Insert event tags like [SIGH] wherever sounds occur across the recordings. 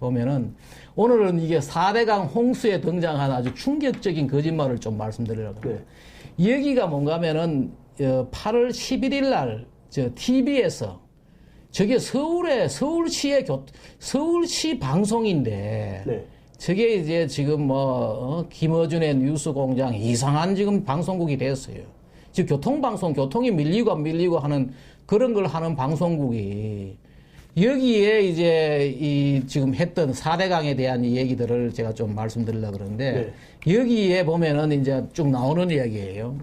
보면은 오늘은 이게 4대강 홍수에 등장한 아주 충격적인 거짓말을 좀 말씀드리려고 합니다. 여기가 뭔가 하면은 어, 8월 11일 날 저 TV에서 저게 서울의 서울시의 교 서울시 방송인데 네. 저게 이제 지금 뭐 어, 김어준의 뉴스공장 이상한 지금 방송국이 됐어요. 지금 교통방송 교통이 밀리고 밀리고 하는 그런 걸 하는 방송국이 여기에 이제 이 지금 했던 4대강에 대한 이 얘기들을 제가 좀 말씀드리려고 그러는데 여기에 보면은 이제 쭉 나오는 이야기예요.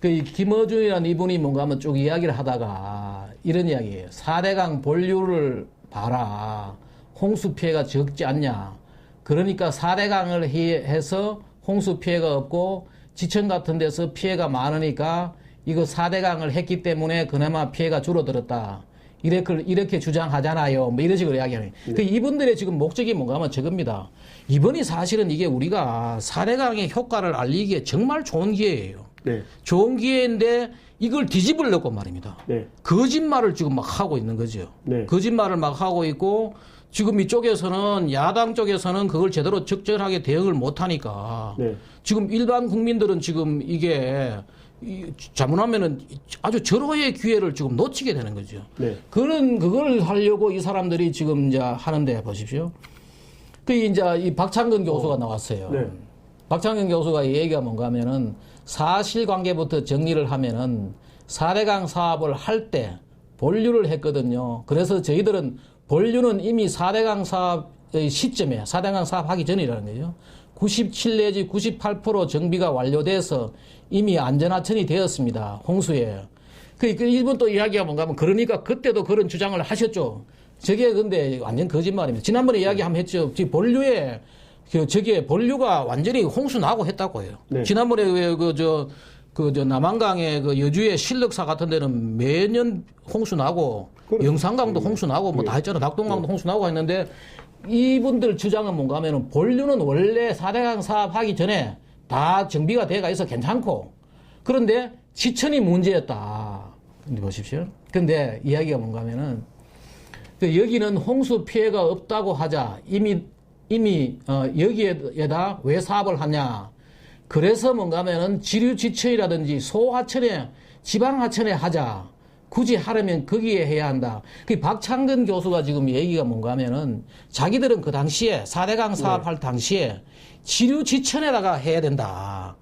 그이 김어준이라는 이분이 뭔가 하면 쭉 이야기를 하다가 이런 이야기예요. 4대강 본류를 봐라. 홍수 피해가 적지 않냐. 그러니까 4대강을 해서 홍수 피해가 없고 지천 같은 데서 피해가 많으니까 이거 4대강을 했기 때문에 그나마 피해가 줄어들었다. 이렇게, 이렇게 주장하잖아요. 뭐 이런 식으로 이야기하는. 그 이분들의 지금 목적이 뭔가 하면 저겁니다. 이번이 사실은 이게 우리가 4대강의 효과를 알리기에 정말 좋은 기회예요. 네. 좋은 기회인데 이걸 뒤집으려고 말입니다. 네. 거짓말을 지금 막 하고 있는 거죠. 네. 거짓말을 막 하고 있고 지금 이쪽에서는 야당 쪽에서는 그걸 제대로 적절하게 대응을 못 하니까 네. 지금 일반 국민들은 지금 이게 이 잘못하면은 아주 절호의 기회를 지금 놓치게 되는 거죠. 네. 그런 그걸 하려고 이 사람들이 지금 이제 하는데 보십시오. 그 이제 이 박창근 교수가 나왔어요. 네. 박창근 교수가 이 얘기가 뭔가 하면은 사실관계부터 정리를 하면은 4대강 사업을 할 때 본류를 했거든요. 그래서 저희들은 본류는 이미 4대강 사업의 시점에 4대강 사업 하기 전이라는 거죠. 97 내지 98% 정비가 완료돼서 이미 안전하천이 되었습니다. 홍수에. 그, 그 일본 또 이야기가 뭔가 하면 그러니까 그때도 그런 주장을 하셨죠. 저게 근데 완전 거짓말입니다. 지난번에 이야기 한번 했죠. 지금 본류에 그 저게 본류가 완전히 홍수 나고 했다고 해요. 네. 지난번에 왜그저 그저 남한강의 그 여주의 실력사 같은 데는 매년 홍수 나고 그렇죠. 영산강도 홍수 나고 뭐 다 했잖아. 낙동강도 홍수 나고 했는데 이분들 주장은 뭔가 하면은 본류는 원래 4대강 사업 하기 전에 다 정비가 돼가 있어 괜찮고 그런데 지천이 문제였다. 근데 보십시오. 근데 이야기가 뭔가 하면은 그 여기는 홍수 피해가 없다고 하자 이미 이미 어 여기에다 왜 사업을 하냐 그래서 뭔가 하면은 지류 지천이라든지 소하천에 지방하천에 하자 굳이 하려면 거기에 해야 한다. 그 박창근 교수가 지금 얘기가 뭔가 하면은 자기들은 그 당시에 4대강 사업할 당시에 지류 지천에다가 해야 된다.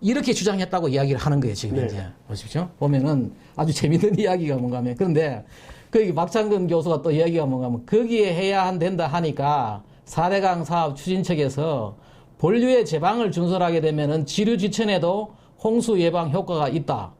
이렇게 주장했다고 이야기를 하는 거예요, 지금 네. 이제. 보십시오. 보면은 아주 재밌는 [LAUGHS] 이야기가 뭔가 하면. 그런데 거기 박창근 교수가 또 이야기가 뭔가 하면 거기에 해야 한 된다 하니까 4대강 사업 추진 측에서 본류의 제방을 준설하게 되면은 지류 지천에도 홍수 예방 효과가 있다.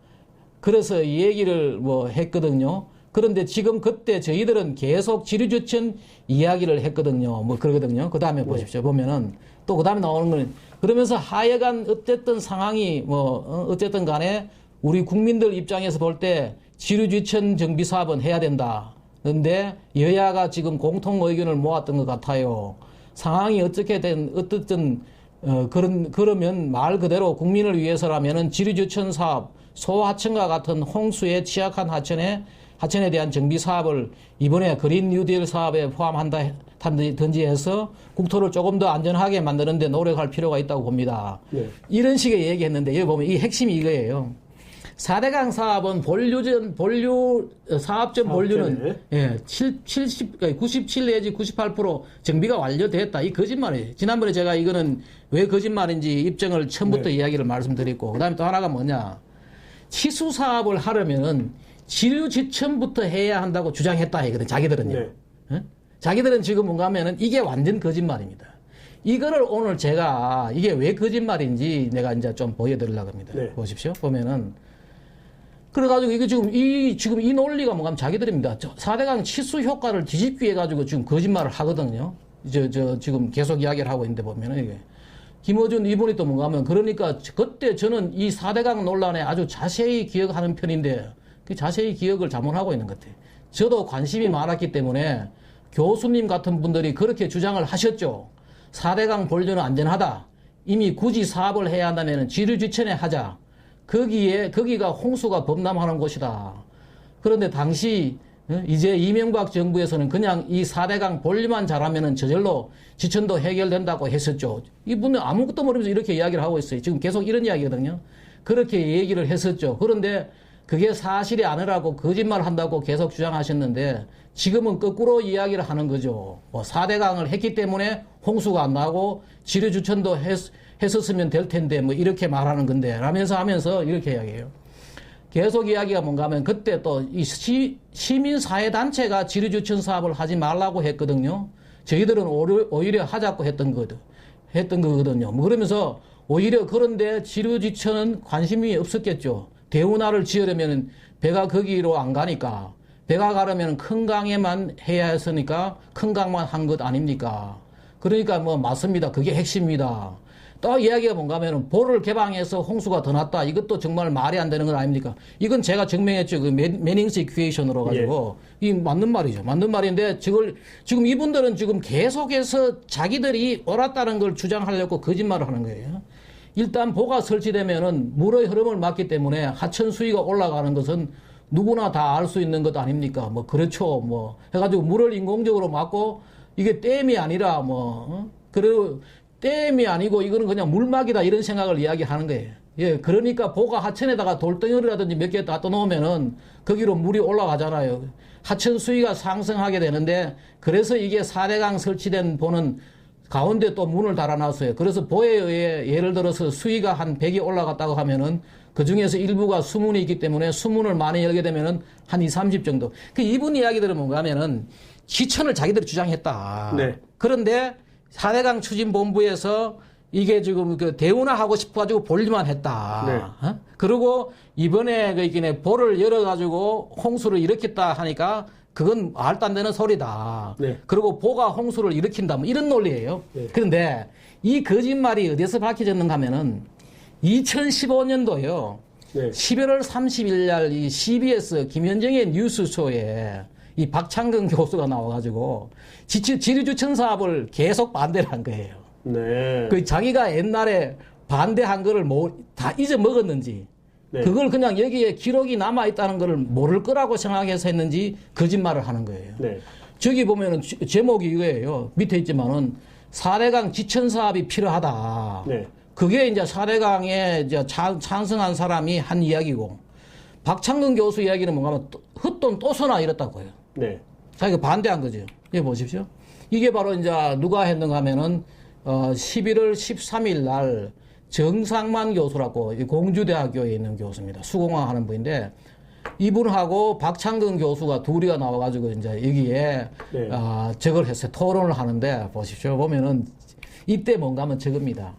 그래서 이 얘기를 뭐 했거든요. 그런데 지금 그때 저희들은 계속 지류주천 이야기를 했거든요. 뭐 그러거든요. 그 다음에 보십시오. 보면은 또 그 다음에 나오는 거는 그러면서 하여간 어쨌든 상황이 뭐 어, 어쨌든 간에 우리 국민들 입장에서 볼 때 지류주천 정비 사업은 해야 된다. 그런데 여야가 지금 공통 의견을 모았던 것 같아요. 상황이 어떻게 된 어떻든 어, 그런 그러면 말 그대로 국민을 위해서라면은 지류주천 사업 소하천과 같은 홍수에 취약한 하천에 하천에 대한 정비 사업을 이번에 그린 뉴딜 사업에 포함한다 든지 해서 국토를 조금 더 안전하게 만드는데 노력할 필요가 있다고 봅니다. 네. 이런 식의 얘기했는데 여기 보면 이 핵심이 이거예요. 4대강 사업은 본류전 본류 어, 사업전 본류는. 예, 7, 70, 97 내지 98% 정비가 완료됐다. 이 거짓말이에요. 지난번에 제가 이거는 왜 거짓말인지 입증을 처음부터 네. 이야기를 말씀드렸고, 그 다음에 또 하나가 뭐냐. 치수 사업을 하려면은 지류 지천부터 해야 한다고 주장했다 이거든, 자기들은요. 네. 예? 자기들은 지금 뭔가 하면은 이게 완전 거짓말입니다. 이거를 오늘 제가 이게 왜 거짓말인지 내가 이제 좀 보여드리려고 합니다. 네. 보십시오. 보면은 그래가지고 이게 지금 이 지금 이 논리가 뭔가 하면 자기들입니다. 저 4대강 치수 효과를 뒤집기 위해 가지고 지금 거짓말을 하거든요. 저, 저 지금 계속 이야기를 하고 있는데 보면은 이게 김어준 이분이 또 뭔가 하면 그러니까 그때 저는 이 4대강 논란에 아주 자세히 기억하는 편인데 그 자세히 기억을 잘못하고 있는 것 같아요. 저도 관심이 많았기 때문에 교수님 같은 분들이 그렇게 주장을 하셨죠. 4대강 본류는 안전하다. 이미 굳이 사업을 해야 한다면 지류지천에 하자. 거기에, 거기가 홍수가 범람하는 곳이다. 그런데 당시 어? 이제 이명박 정부에서는 그냥 이 4대강 본리만 잘하면은 저절로 지천도 해결된다고 했었죠. 이분은 아무것도 모르면서 이렇게 이야기를 하고 있어요. 지금 계속 이런 이야기거든요. 그렇게 얘기를 했었죠. 그런데 그게 사실이 아니라고 거짓말 한다고 계속 주장하셨는데 지금은 거꾸로 이야기를 하는 거죠. 뭐 4대강을 했기 때문에 홍수가 안 나고 지류주천도 했, 했었으면 될 텐데 뭐 이렇게 말하는 건데 라면서 하면서 이렇게 이야기해요. 계속 이야기가 뭔가 하면 그때 또 이 시민사회단체가 지류주천 사업을 하지 말라고 했거든요. 저희들은 오히려, 하자고 했던 거든, 했던 거거든요. 뭐 그러면서 오히려 그런데 지류지천은 관심이 없었겠죠. 대운하를 지으려면 배가 거기로 안 가니까 배가 가려면 큰 강에만 해야 했으니까 큰 강만 한 것 아닙니까? 그러니까 뭐 맞습니다. 그게 핵심입니다. 또 이야기가 뭔가 하면은 볼을 개방해서 홍수가 더 났다. 이것도 정말 말이 안 되는 건 아닙니까? 이건 제가 증명했죠. 그 매닝스 이퀴에이션으로 가지고 이 맞는 말이죠. 맞는 말인데 저걸 지금 이분들은 지금 계속해서 자기들이 옳았다는 걸 주장하려고 거짓말을 하는 거예요. 일단 보가 설치되면은 물의 흐름을 막기 때문에 하천 수위가 올라가는 것은 누구나 다 알 수 있는 것 아닙니까? 뭐 그렇죠. 뭐 해가지고 물을 인공적으로 막고 이게 댐이 아니라 뭐 어? 그리고 댐이 아니고 이거는 그냥 물막이다 이런 생각을 이야기하는 거예요. 예, 그러니까 보가 하천에다가 돌덩어리라든지 몇 개 다 떠놓으면은 거기로 물이 올라가잖아요. 하천 수위가 상승하게 되는데 그래서 이게 사대강 설치된 보는 가운데 또 문을 달아놨어요. 그래서 보에 의해 예를 들어서 수위가 한 100이 올라갔다고 하면은 그 중에서 일부가 수문이 있기 때문에 수문을 많이 열게 되면은 한 2, 30 정도. 그 이분 이야기들은 뭔가 하면은 시천을 자기들이 주장했다. 네. 그런데 4대강 추진본부에서 이게 지금 그 대운화하고 싶어가지고 볼리만 했다. 네. 어? 그리고 이번에 그 이게 볼을 열어가지고 홍수를 일으켰다 하니까 그건 말도 안 되는 소리다. 네. 그리고 보가 홍수를 일으킨다. 뭐 이런 논리예요. 네. 그런데 이 거짓말이 어디서 밝혀졌는가 하면은 2015년도요. 네. 11월 30일 날 이 CBS 김현정의 뉴스쇼에 이 박창근 교수가 나와가지고 지치, 지류주천 사업을 계속 반대를 한 거예요. 네. 그 자기가 옛날에 반대한 거를 뭐 다 잊어먹었는지 네. 그걸 그냥 여기에 기록이 남아있다는 걸 모를 거라고 생각해서 했는지 거짓말을 하는 거예요. 네. 저기 보면은 지- 제목이 이거예요. 밑에 있지만은 4대강 지천 사업이 필요하다. 네. 그게 이제 4대강에 이제 찬- 찬성한 사람이 한 이야기고 박창근 교수 이야기는 뭔가 하면 또- 헛돈 또 써나 이랬다고요. 네. 자기가 반대한 거죠. 여기 보십시오. 이게 바로 이제 누가 했는가 하면은 어 11월 13일 날 정상만 교수라고 이 공주대학교에 있는 교수입니다. 수공학 하는 분인데 이분하고 박창근 교수가 둘이가 나와가지고 이제 여기에 네. 아, 저걸 했어요. 토론을 하는데 보십시오. 보면은 이때 뭔가 하면 저겁니다.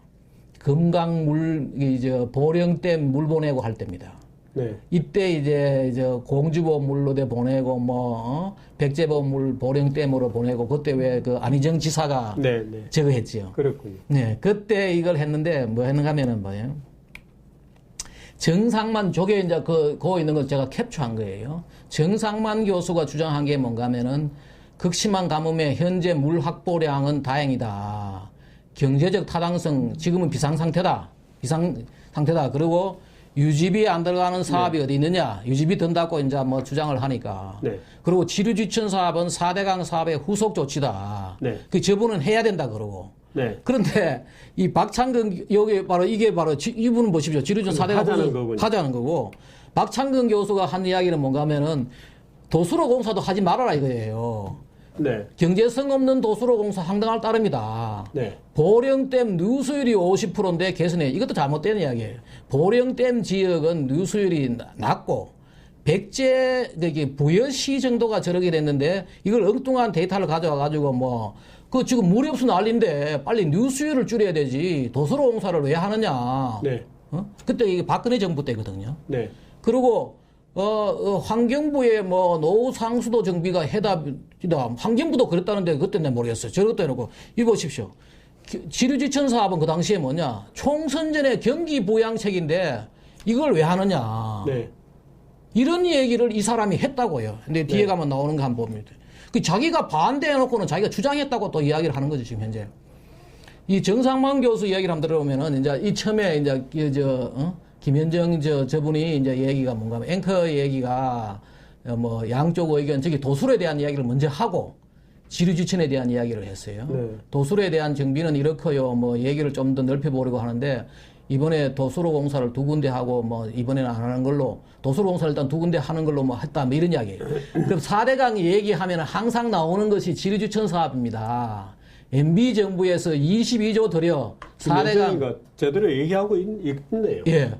금강물 이제 보령댐 물 보내고 할 때입니다. 네. 이때 이제 이제 공주보 물로대 보내고 뭐 어? 백제보 물 보령댐으로 보내고 그때 왜 그 안희정 지사가 네. 네. 저거 했지요. 그렇군요. 네, 그때 이걸 했는데 뭐 했는가 하면은 뭐예요? 정상만 저게 이제 그 거기 있는 걸 제가 캡처한 거예요. 정상만 교수가 주장한 게 뭔가 하면은 극심한 가뭄에 현재 물 확보량은 다행이다. 경제적 타당성 지금은 비상 상태다. 비상 상태다. 그리고 유지비 안 들어가는 사업이 어디 있느냐? 유지비 든다고 이제 뭐 주장을 하니까. 네. 그리고 지류지천 사업은 4대강 사업의 후속 조치다. 네. 그 저분은 해야 된다 그러고. 네. 그런데 이 박창근 여기 바로 이게 바로 지- 이분은 보십시오. 지류전 사대가 하자는 거군요. 하자는 거고 박창근 교수가 한 이야기는 뭔가 하면은 도수로 공사도 하지 말아라 이거예요. 네. 경제성 없는 도수로 공사 황당할 따름이다. 네. 보령댐 누수율이 50%인데 개선해. 이것도 잘못된 이야기예요. 보령댐 지역은 누수율이 나- 낮고 백제 저기 부여시 정도가 저렇게 됐는데 이걸 엉뚱한 데이터를 가져와 가지고 뭐 그 지금 물이 없어 난리인데 빨리 누수율을 줄여야 되지 도수로 공사를 왜 하느냐. 네. 어? 그때 이게 박근혜 정부 때거든요. 네. 그리고 어, 어, 환경부의 뭐 노후 상수도 정비가 해답이다. 환경부도 그랬다는데 그때 내가 모르겠어요. 저것도 해놓고 이 보십시오. 기- 지류지천 사업은 그 당시에 뭐냐 총선전의 경기 부양책인데 이걸 왜 하느냐 네. 이런 얘기를 이 사람이 했다고요. 근데 뒤에 네. 가면 나오는 거 한번 봅니다. 그 자기가 반대해놓고는 자기가 주장했다고 또 이야기를 하는 거죠 지금 현재. 이 정상만 교수 이야기를 한번 들어보면은 이제 이 처음에 이제 그저 어? 김현정 저 저분이 이제 얘기가 뭔가 하면 앵커 얘기가 어, 뭐 양쪽 의견, 저기 도술에 대한 이야기를 먼저 하고 지류지천에 대한 이야기를 했어요. 네. 도술에 대한 정비는 이렇고요. 뭐 얘기를 좀 더 넓혀보려고 하는데 이번에 도수로 공사를 두 군데 하고 뭐 이번에는 안 하는 걸로 도수로 공사를 일단 두 군데 하는 걸로 뭐 했다 뭐 이런 이야기예요. 그럼 4대강 얘기하면 항상 나오는 것이 지류지천 사업입니다. MB 정부에서 22조 들여 4대강 김현정이가 제대로 얘기하고 있, 있네요. 예.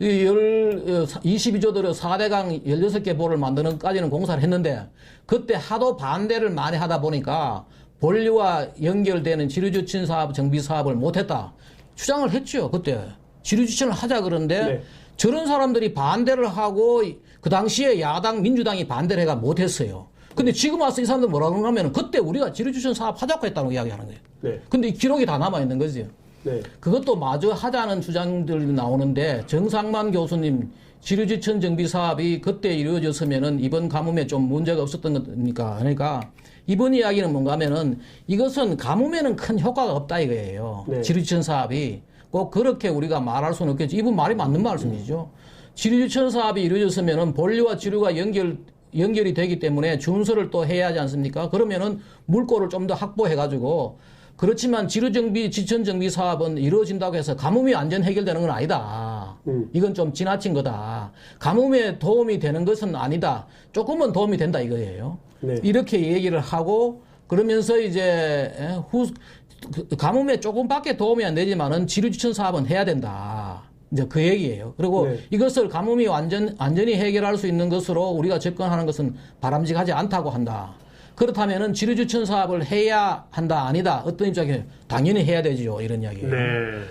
이 열, 22조 들여 4대강 16개 보를 만드는 까지는 공사를 했는데 그때 하도 반대를 많이 하다 보니까 본류와 연결되는 지류주천 사업, 정비 사업을 못했다. 주장을 했죠, 그때. 지류주천을 하자 그러는데 네. 저런 사람들이 반대를 하고 그 당시에 야당 민주당이 반대를 해가 못했어요. 근데 지금 와서 이 사람들 뭐라 그러냐 하면 그때 우리가 지류주천 사업 하자고 했다고 이야기하는 거예요. 네. 근데 이 기록이 다 남아있는 거죠. 네. 그것도 마저 하자는 주장들이 나오는데 정상만 교수님 지류지천 정비 사업이 그때 이루어졌으면은 이번 가뭄에 좀 문제가 없었던 거니까 그러니까 이번 이야기는 뭔가 하면은 이것은 가뭄에는 큰 효과가 없다 이거예요. 네. 지류지천 사업이 꼭 그렇게 우리가 말할 수는 없겠죠. 이분 말이 맞는 말씀이죠. 지류지천 사업이 이루어졌으면은 본류와 지류가 연결 연결이 되기 때문에 준설을 또 해야 하지 않습니까? 그러면은 물꼬를 좀 더 확보해 가지고 그렇지만 지류정비, 지천정비 사업은 이루어진다고 해서 가뭄이 완전 해결되는 건 아니다. 음. 이건 좀 지나친 거다. 가뭄에 도움이 되는 것은 아니다. 조금은 도움이 된다 이거예요. 네. 이렇게 얘기를 하고 그러면서 이제 후그 가뭄에 조금밖에 도움이 안 되지만은 지류지천 사업은 해야 된다. 이제 그 얘기예요. 그리고 네. 이것을 가뭄이 완전 완전히 해결할 수 있는 것으로 우리가 접근하는 것은 바람직하지 않다고 한다. 그렇다면은 지류주천 사업을 해야 한다 아니다 어떤 입장에 당연히 해야 되죠 이런 이야기예요. 네.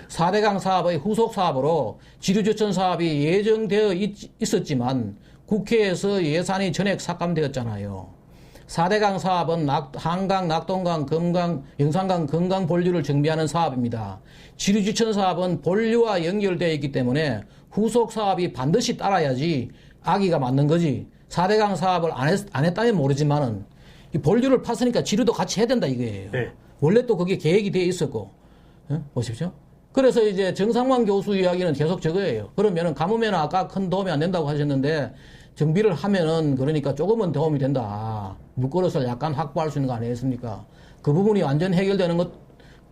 4대강 사업의 후속 사업으로 지류주천 사업이 예정되어 있, 있었지만 국회에서 예산이 전액 삭감되었잖아요. 4대강 사업은 낙- 한강, 낙동강, 금강, 영산강, 금강 본류를 정비하는 사업입니다. 지류주천 사업은 본류와 연결되어 있기 때문에 후속 사업이 반드시 따라야지 아기가 맞는 거지. 4대강 사업을 안, 했, 안 했다면 모르지만은 이 본류를 팠으니까 지류도 같이 해야 된다 이거예요. 네. 원래 또 그게 계획이 되어 있었고. 어? 보십시오. 그래서 이제 정상만 교수 이야기는 계속 저거예요. 그러면은 가뭄에는 아까 큰 도움이 안 된다고 하셨는데 정비를 하면은 그러니까 조금은 도움이 된다. 물그릇을 약간 확보할 수 있는 거 아니겠습니까? 그 부분이 완전 해결되는 것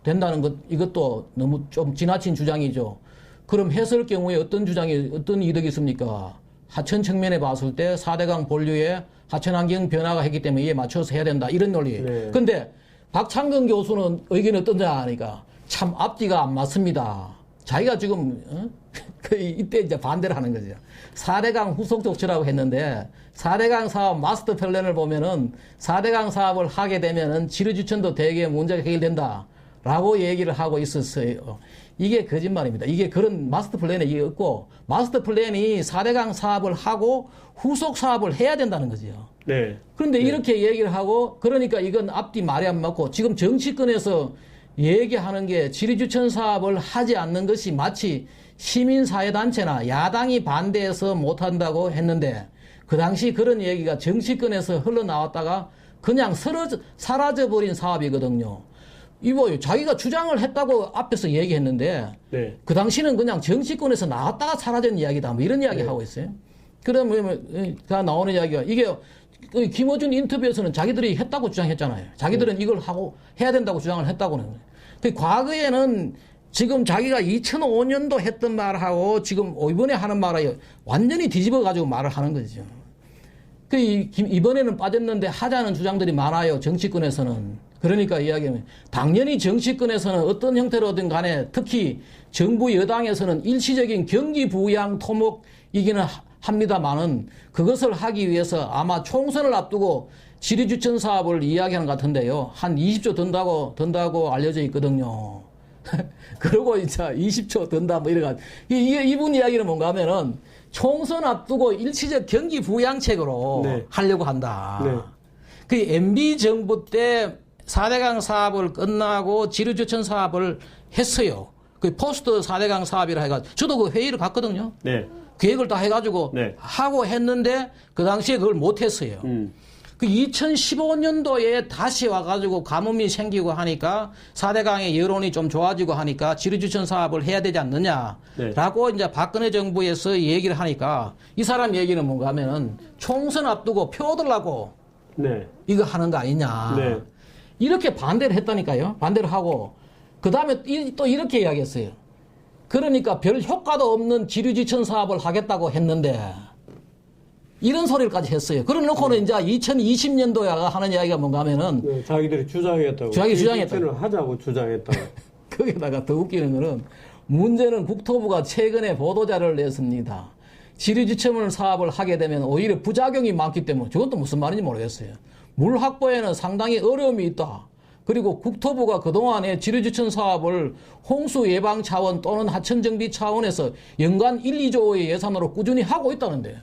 된다는 것 이것도 너무 좀 지나친 주장이죠. 그럼 했을 경우에 어떤 주장이 어떤 이득이 있습니까? 하천 측면에 봤을 때 4대강 본류에 하천 환경 변화가 했기 때문에 이에 맞춰서 해야 된다. 이런 논리. 네. 근데 박창근 교수는 의견이 어떤지 아니까 참 앞뒤가 안 맞습니다. 자기가 지금 어? [LAUGHS] 그 이때 이제 반대를 하는 거죠. 4대강 후속 조치라고 했는데 4대강 사업 마스터 플랜을 보면은 4대강 사업을 하게 되면은 지류주천도 대개 문제가 해결된다. 라고 얘기를 하고 있었어요. 이게 거짓말입니다. 이게 그런 마스터 플랜에 이게 없고 마스터 플랜이 4대강 사업을 하고 후속 사업을 해야 된다는 거죠. 네. 그런데 이렇게 얘기를 하고 그러니까 이건 앞뒤 말이 안 맞고 지금 정치권에서 얘기하는 게 지리주천 사업을 하지 않는 것이 마치 시민사회단체나 야당이 반대해서 못한다고 했는데 그 당시 그런 얘기가 정치권에서 흘러나왔다가 그냥 사라져, 사라져버린 사업이거든요. 이거 자기가 주장을 했다고 앞에서 얘기했는데 네. 그 당시는 그냥 정치권에서 나왔다가 사라진 이야기다. 뭐 이런 이야기 하고 있어요. 그러면 다 나오는 이야기가 이게 그 김어준 인터뷰에서는 자기들이 했다고 주장했잖아요. 자기들은 이걸 하고 해야 된다고 주장을 했다고는. 그 과거에는 지금 자기가 2005년도 했던 말하고 지금 이번에 하는 말하고 완전히 뒤집어 가지고 말을 하는 거죠. 그 이번에는 빠졌는데 하자는 주장들이 많아요. 정치권에서는. 그러니까 이야기하면 당연히 정치권에서는 어떤 형태로든 간에 특히 정부 여당에서는 일시적인 경기 부양 토목 이기는 하- 합니다만은 그것을 하기 위해서 아마 총선을 앞두고 지리주천 사업을 이야기하는 것 같은데요. 한 20조 든다고 든다고 알려져 있거든요. [LAUGHS] 그러고 이제 20초 든다 뭐 이래가 이, 이 이분 이야기는 뭔가 하면은 총선 앞두고 일시적 경기 부양책으로 네. 하려고 한다. 네. 그 MB 정부 때 4대강 사업을 끝나고 지류주천 사업을 했어요. 그 포스트 4대강 사업이라 해가지고 저도 그 회의를 갔거든요. 네. 계획을 다 해가지고 네. 하고 했는데 그 당시에 그걸 못했어요. 음. 그 2015년도에 다시 와가지고 가뭄이 생기고 하니까 4대강의 여론이 좀 좋아지고 하니까 지류주천 사업을 해야 되지 않느냐라고 이제 박근혜 정부에서 얘기를 하니까 이 사람 얘기는 뭔가 하면은 총선 앞두고 표 얻으려고 네. 이거 하는 거 아니냐. 네. 이렇게 반대를 했다니까요. 반대를 하고 그 다음에 또 이렇게 이야기했어요. 그러니까 별 효과도 없는 지류지천 사업을 하겠다고 했는데 이런 소리까지 했어요. 그래 놓고는 이제 2020년도에 하는 이야기가 뭔가 하면은 네, 자기들이 주장했다고. 자기 주장했다고. 를 하자고 주장했다고. [LAUGHS] 거기다가 더 웃기는 거는 문제는 국토부가 최근에 보도자료를 냈습니다. 지류지천을 사업을 하게 되면 오히려 부작용이 많기 때문에 저것도 무슨 말인지 모르겠어요. 물 확보에는 상당히 어려움이 있다. 그리고 국토부가 그동안에 지류지천 사업을 홍수 예방 차원 또는 하천 정비 차원에서 연간 1, 2조의 예산으로 꾸준히 하고 있다는데.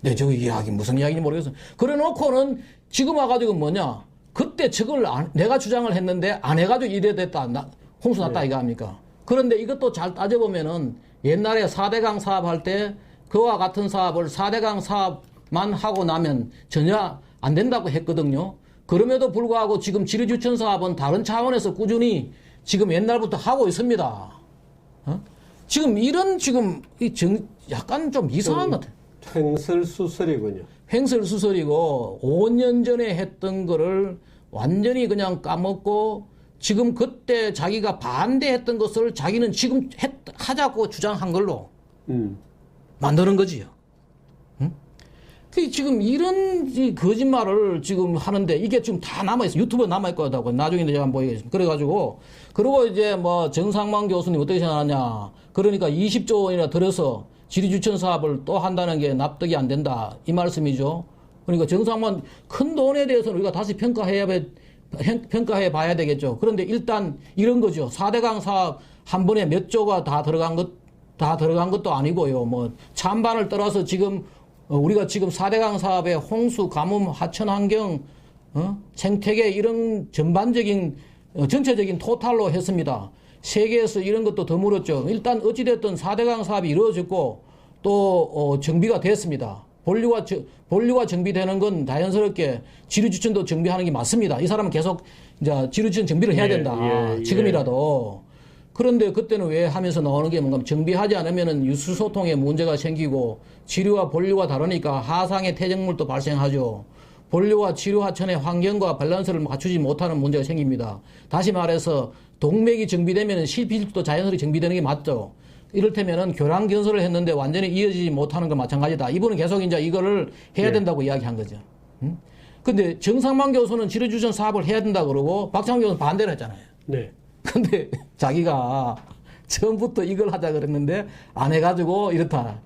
네, 저 이야기 무슨 이야기인지 모르겠어요. 그래 놓고는 지금 와가지고 뭐냐. 그때 저걸 안- 내가 주장을 했는데 안 해가지고 이래 됐다. 나- 홍수 났다 이거 합니까? 그런데 이것도 잘 따져보면은 옛날에 4대강 사업할 때 그와 같은 사업을 4대강 사업만 하고 나면 전혀 안 된다고 했거든요. 그럼에도 불구하고 지금 지류주천 사업은 다른 차원에서 꾸준히 지금 옛날부터 하고 있습니다. 어? 지금 이런 지금 이 정, 약간 좀 이상한 것 같아요. 횡설수설이군요. 횡설수설이고 5년 전에 했던 거를 완전히 그냥 까먹고 지금 그때 자기가 반대했던 것을 자기는 지금 했- 하자고 주장한 걸로 음. 만드는 거지요. 응? 그 지금 이런 이 거짓말을 지금 하는데 이게 지금 다 남아있어. 유튜브에 남아있거든요. 나중에 제가 한번 보이겠습니다. 그래가지고, 그리고 이제 뭐 정상만 교수님 어떻게 생각하냐. 그러니까 20조 원이나 들여서 지리주천 사업을 또 한다는 게 납득이 안 된다. 이 말씀이죠. 그러니까 정상만 큰 돈에 대해서는 우리가 다시 평가해야, 평가해 봐야 되겠죠. 그런데 일단 이런 거죠. 4대강 사업 한 번에 몇 조가 다 들어간 것, 다 들어간 것도 아니고요. 뭐 찬반을 떠나서 지금 어, 우리가 지금 4대강 사업에 홍수, 가뭄, 하천 환경, 어? 생태계 이런 전반적인 어, 전체적인 토탈로 했습니다. 세계에서 이런 것도 더 물었죠. 일단 어찌됐든 4대강 사업이 이루어졌고 또 어, 정비가 됐습니다. 본류가 저- 본류가 정비되는 건 자연스럽게 지류주천도 정비하는 게 맞습니다. 이 사람은 계속 이제 지류주천 정비를 해야 예, 된다. 예, 예. 지금이라도. 그런데 그때는 왜 하면서 나오는 게 뭔가 정비하지 않으면은 유수소통에 문제가 생기고 지류와 본류가 다르니까 하상의 퇴적물도 발생하죠. 본류와 지류 하천의 환경과 밸런스를 맞추지 못하는 문제가 생깁니다. 다시 말해서 동맥이 정비되면 실필도 자연스럽게 정비되는 게 맞죠. 이를테면은 교량 건설을 했는데 완전히 이어지지 못하는 건 마찬가지다. 이분은 계속 이제 이거를 해야 네. 된다고 이야기한 거죠. 응? 근데 정상만 교수는 지류주천 사업을 해야 된다 그러고 박창호 교수는 반대를 했잖아요. 네. [LAUGHS] 근데 자기가 처음부터 이걸 하자 그랬는데 안 해가지고 이렇다.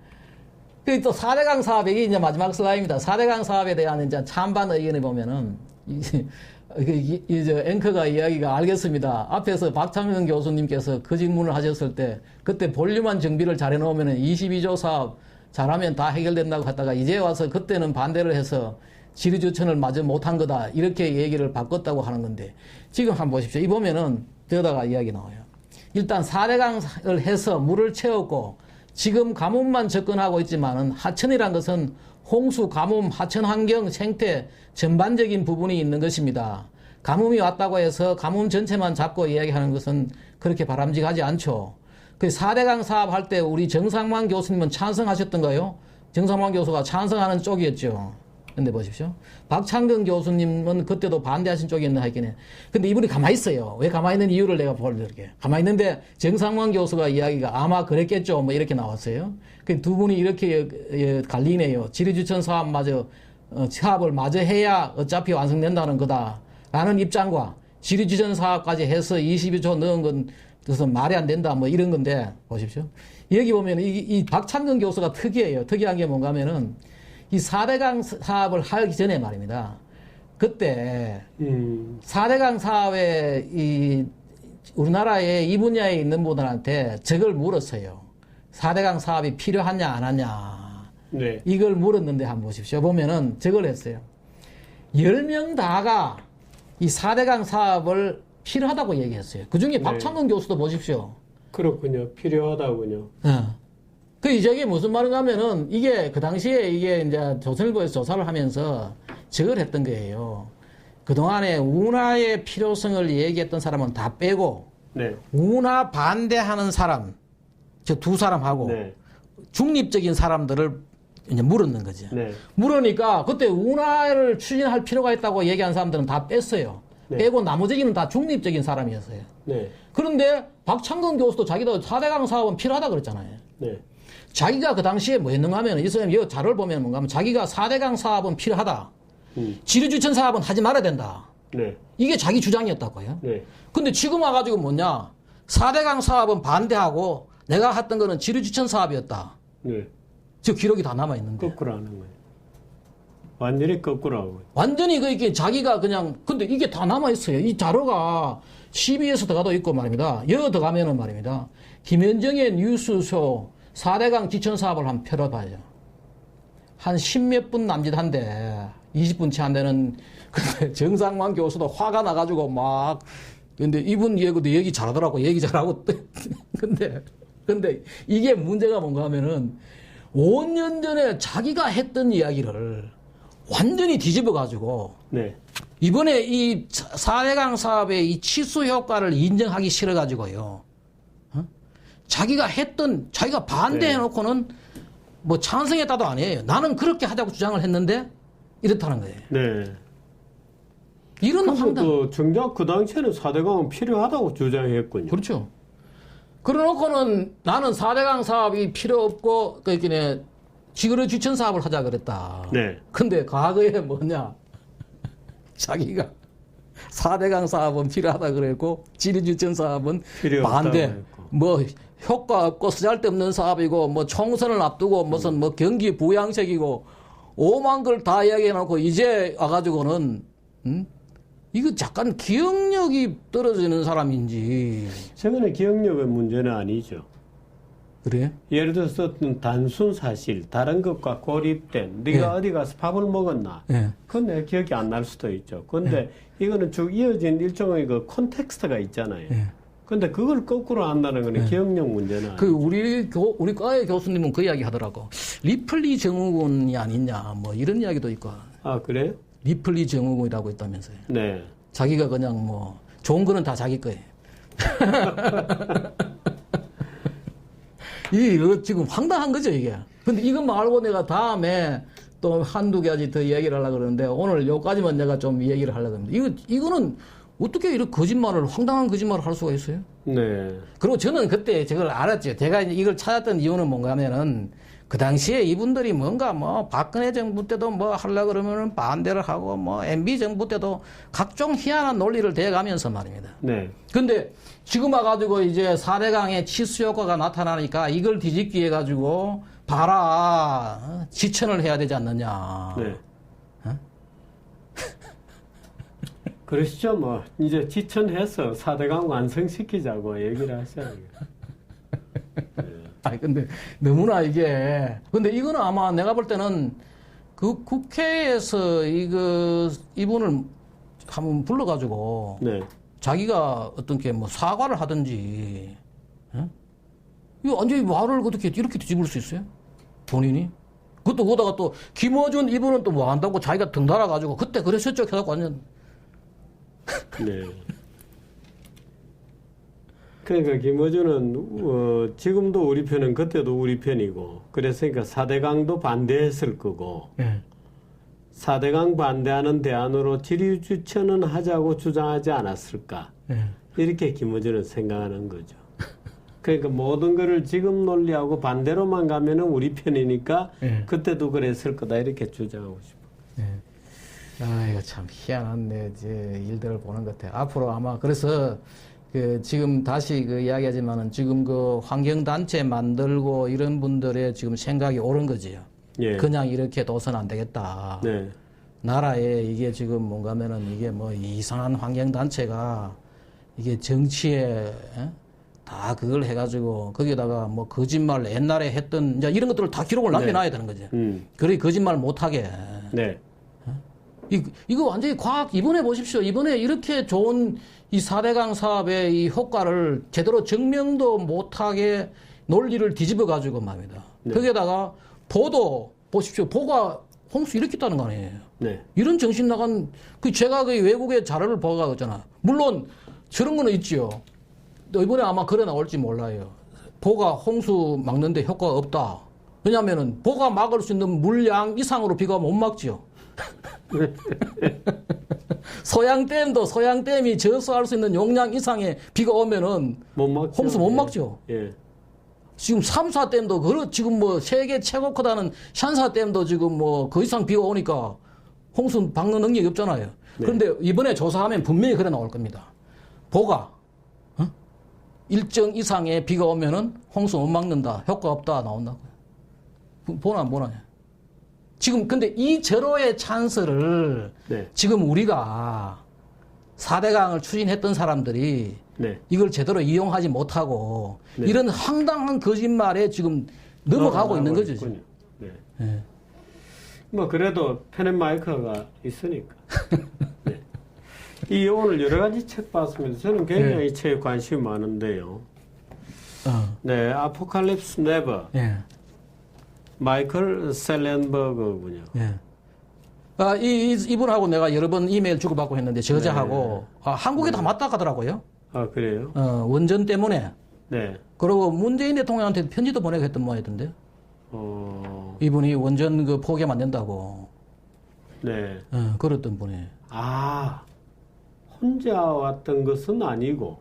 그또 4대강 사업이 이제 마지막 슬라이드입니다. 4대강 사업에 대한 이제 찬반 의견을 보면은 이, [LAUGHS] 이, 이, 저 앵커가 이야기가 알겠습니다. 앞에서 박창현 교수님께서 그 질문을 하셨을 때 그때 본류만 정비를 잘 해놓으면 22조 사업 잘하면 다 해결된다고 하다가 이제 와서 그때는 반대를 해서 지리주천을 마저 못한 거다. 이렇게 얘기를 바꿨다고 하는 건데 지금 한번 보십시오. 이 보면은 저다가 이야기 나와요. 일단 4대강을 해서 물을 채웠고 지금 가뭄만 접근하고 있지만은 하천이란 것은 홍수, 가뭄, 하천 환경, 생태 전반적인 부분이 있는 것입니다. 가뭄이 왔다고 해서 가뭄 전체만 잡고 이야기하는 것은 그렇게 바람직하지 않죠. 그 4대강 사업할 때 우리 정상만 교수님은 찬성하셨던가요? 정상만 교수가 찬성하는 쪽이었죠. 근데 보십시오. 박창근 교수님은 그때도 반대하신 쪽이었나 하긴 해. 근데 이분이 가만히 있어요. 왜 가만히 있는 이유를 내가 보여드릴게. 가만히 있는데 정상만 교수가 이야기가 아마 그랬겠죠. 뭐 이렇게 나왔어요. 그 두 분이 이렇게 예, 갈리네요. 지리주천 사업마저, 어, 사업을 마저 해야 어차피 완성된다는 거다. 라는 입장과 지리주천 사업까지 해서 22조 넣은 건 그것은 말이 안 된다. 뭐 이런 건데 보십시오. 여기 보면 이, 이 박창근 교수가 특이해요. 특이한 게 뭔가 하면은 이 4대강 사업을 하기 전에 말입니다. 그때 음. 4대강 사업에 이 우리나라에 이 분야에 있는 분들한테 저걸 물었어요. 4대강 사업이 필요하냐 안 하냐. 네. 이걸 물었는데 한번 보십시오. 보면은 저걸 했어요. 10명 다가 이 4대강 사업을 필요하다고 얘기했어요. 그 중에 네. 박창근 교수도 보십시오. 그렇군요. 필요하다군요. 어. 그 이제 이게 무슨 말인가 하면은 이게 그 당시에 이게 이제 조선일보에서 조사를 하면서 저걸 했던 거예요. 그동안에 운하의 필요성을 얘기했던 사람은 다 빼고 네. 운하 반대하는 사람, 저 두 사람하고 네. 중립적인 사람들을 이제 물었는 거죠. 네. 물으니까 그때 운하를 추진할 필요가 있다고 얘기한 사람들은 다 뺐어요. 네. 빼고 나머지는 다 중립적인 사람이었어요. 네. 그런데 박창근 교수도 자기도 4대강 사업은 필요하다 그랬잖아요. 네. 자기가 그 당시에 뭐 했는가 하면 이 사람이 이 자료를 보면 뭔가 하면 자기가 4대강 사업은 필요하다. 음. 지류주천 사업은 하지 말아야 된다. 네. 이게 자기 주장이었다고요. 네. 근데 지금 와가지고 뭐냐. 4대강 사업은 반대하고 내가 했던 거는 지류주천 사업이었다. 네. 저 기록이 다 남아있는데. 거꾸로 하는 거예요. 완전히 거꾸로 하고. 완전히 그 이게 자기가 그냥 근데 이게 다 남아 있어요. 이 자료가 CBS 들어가도 있고 말입니다. 여기 들어가면은 말입니다. 김현정의 뉴스쇼 4대강 지천 사업을 한번 펴봐요. 한 십몇 분 남짓한데 20분 채 안 되는 [LAUGHS] 근데 정상만 교수도 화가 나가지고 막 근데 이분 얘기도 얘기 잘하더라고 얘기 잘하고 [LAUGHS] 근데 근데 이게 문제가 뭔가 하면은 5년 전에 자기가 했던 이야기를 완전히 뒤집어 가지고 네. 이번에 이 4대강 사업의 이 치수 효과를 인정하기 싫어 가지고요. 어? 자기가 했던 자기가 반대해 놓고는 뭐 찬성했다도 아니에요. 나는 그렇게 하자고 주장을 했는데 이렇다는 거예요. 네. 이런 황당 그것도 정작 그 당시에는 4대강은 필요하다고 주장했군요. 그렇죠. 그래놓고는 나는 4대강 사업이 필요 없고 그니까 지그러 주천 사업을 하자 그랬다. 네. 근데 과거에 뭐냐 [LAUGHS] 자기가 4대강 사업은 필요하다 그랬고 지리주천 사업은 반대. 뭐 효과 없고 쓰잘데없는 사업이고 뭐 총선을 앞두고 무슨 뭐 경기 부양책이고 오만 걸 다 이야기해 놓고 이제 와가지고는 음? 이거 잠깐 기억력이 떨어지는 사람인지 최근에 기억력의 문제는 아니죠. 그래? 예를 들어서 어떤 단순 사실, 다른 것과 고립된, 네가 예. 어디 가서 밥을 먹었나? 예. 그건 내 기억이 안 날 수도 있죠. 근데 이거는 쭉 이어진 일종의 그 콘텍스트가 있잖아요. 예. 근데 그걸 거꾸로 한다는 거는 기억력 문제는 그 아니죠. 우리 교 우리 과의 교수님은 그 이야기 하더라고. 리플리 증후군이 아니냐 뭐 이런 이야기도 있고 아, 그래요? 리플리 증후군이라고 있다면서요. 네. 자기가 그냥 뭐 좋은 거는 다 자기 거예요. [LAUGHS] 이 이거 지금 황당한 거죠 이게. 근데 이거 말고 내가 다음에 또 한두 가지 더 얘기를 하려고 그러는데 오늘 요까지만 내가 좀 얘기를 하려고 합니다. 이거 이거는 어떻게 이렇게 거짓말을 황당한 거짓말을 할 수가 있어요? 네. 그리고 저는 그때 저걸 알았죠. 제가 이걸 찾았던 이유는 뭔가 하면은 그 당시에 이분들이 뭔가 뭐 박근혜 정부 때도 뭐 하려고 그러면은 반대를 하고 뭐 MB 정부 때도 각종 희한한 논리를 대가면서 말입니다. 네. 근데 지금 와가지고 이제 4대강의 치수 효과가 나타나니까 이걸 뒤집기 해가지고 봐라. 어? 지천을 해야 되지 않느냐. 네. [LAUGHS] 그러시죠, 뭐. 이제 지천해서 4대강 완성시키자고 얘기를 하셔요. [LAUGHS] 아니 근데 너무나 이게 근데 이거는 아마 내가 볼 때는 그 국회에서 이거 이분을 한번 불러가지고 네. 자기가 어떤 게 뭐 사과를 하든지 어? 이거 완전히 말을 어떻게 이렇게 뒤집을 수 있어요? 본인이? 그것도 그러다가 또 김어준 이분은 또 뭐 한다고 자기가 등 달아가지고 그때 그랬었죠 해갖고 완전 [LAUGHS] 네. 그러니까 김어준은 어, 지금도 우리 편은 그때도 우리 편이고 그랬으니까 4대강도 반대했을 거고 예. 4대강 반대하는 대안으로 지류주천은 하자고 주장하지 않았을까 예. 이렇게 김어준은 생각하는 거죠. 그러니까 모든 거를 지금 논리하고 반대로만 가면은 우리 편이니까 예. 그때도 그랬을 거다 이렇게 주장하고 싶어. 아, 이거 참 희한한 내 이제 일들을 보는 것 같아요. 앞으로 아마 그래서 그 지금 다시 그 이야기하지만은 지금 그 환경 단체 만들고 이런 분들의 지금 생각이 옳은 거지요. 예. 그냥 이렇게 둬서는 안 되겠다. 네. 나라에 이게 지금 뭔가면은 이게 뭐 이상한 환경 단체가 이게 정치에 에? 다 그걸 해가지고 거기다가 뭐 거짓말 옛날에 했던 이제 이런 것들을 다 기록을 남겨놔야 되는 거지. 음. 그래 거짓말 못하게. 네. 이, 이거 완전히 과학, 이번에 보십시오. 이번에 이렇게 좋은 이 4대강 사업의 이 효과를 제대로 증명도 못하게 논리를 뒤집어 가지고 말입니다. 네. 거기에다가 보도, 보십시오. 보가 홍수 일으켰다는 거 아니에요. 네. 이런 정신 나간 그 제가 그 외국의 자료를 보아가잖아. 물론 저런 거는 있지요. 또 이번에 아마 그래 나올지 몰라요. 보가 홍수 막는데 효과가 없다. 왜냐하면은 보가 막을 수 있는 물량 이상으로 비가 못 막지요. [LAUGHS] 소양댐도 소양댐이 저수할 수 있는 용량 이상의 비가 오면은 못 막죠. 홍수 못 예. 막죠. 예. 지금 삼사 댐도 그렇 지금 뭐 세계 최고 크다는 샨사 댐도 지금 뭐 그 이상 비가 오니까 홍수 막는 능력이 없잖아요. 네. 그런데 이번에 조사하면 분명히 그래 나올 겁니다. 보가 어? 일정 이상의 비가 오면은 홍수 못 막는다. 효과 없다 나온다고. 보나 보나. 지금 근데 이 절호의 찬스를 네. 지금 우리가 4대강을 추진했던 사람들이 네. 이걸 제대로 이용하지 못하고 네. 이런 황당한 거짓말에 지금 넘어가고 있는 거죠. 지금. 네. 예. 뭐 그래도 펜앤 마이크가 있으니까. [LAUGHS] 네. 이 오늘 여러 가지 책 봤습니다. 저는 굉장히 이 책에 관심이 많은데요. 어, 네, 아포칼립스 네버 예, 마이클 셀렌버그군요. 예. 아, 이, 이, 이분하고 내가 여러 번 이메일 주고받고 했는데 저자하고 아, 한국에 다 맞다 가더라고요. 아 그래요? 어, 원전 때문에. 네. 그리고 문재인 대통령한테 편지도 보내고 했던 모양이던데. 어, 이분이 원전 그 포기하면 안 된다고. 네. 어, 그랬던 분이. 아 혼자 왔던 것은 아니고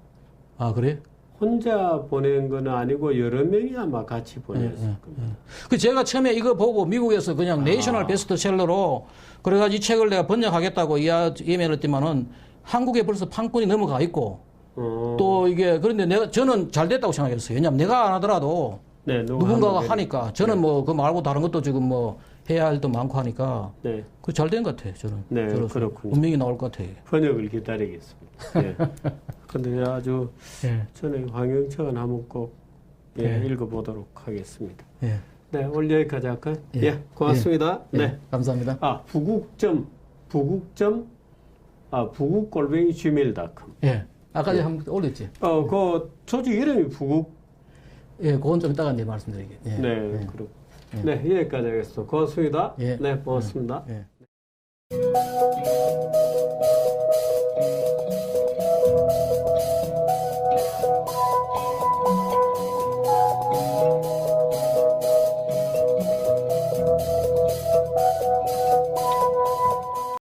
아, 그래? 혼자 보낸 건 아니고 여러 명이 아마 같이 보냈을 예, 예, 겁니다. 그 제가 처음에 이거 보고 미국에서 그냥 네이셔널 베스트셀러로 그래가지고 이 책을 내가 번역하겠다고 이야- 이메일을 했지만은 한국에 벌써 판권이 넘어가 있고 어, 또 이게 그런데 내가 저는 잘 됐다고 생각했어요. 왜냐하면 내가 안 하더라도 네, 누군가가 하니까 저는 뭐그 말고 다른 것도 지금 뭐 해야 할 일도 많고 하니까 네, 그잘 된 것 같아요. 저는 네, 저로서. 그렇군요. 분명히 나올 것 같아요. 번역을 기다리겠습니다. 예. [LAUGHS] 근데 아주 예, 저는 황영철은 한번 꼭 예, 네. 읽어보도록 하겠습니다. 예, 네, 오늘 여기까지 할까요? 예. 예, 고맙습니다. 예, 네. 감사합니다. 아, 부국점, 부국점, 아, 부국골뱅이 gmail.com. 예, 아까 전에 한번 올렸지. 어, 그 조직 이름이 부국. 예, 그건 좀 이따가 예. 네, 말씀드리겠 네. 네, 그리고. 네, 여기까지 하겠습니다. 고맙습니다. 예. 네, 고맙습니다. 예.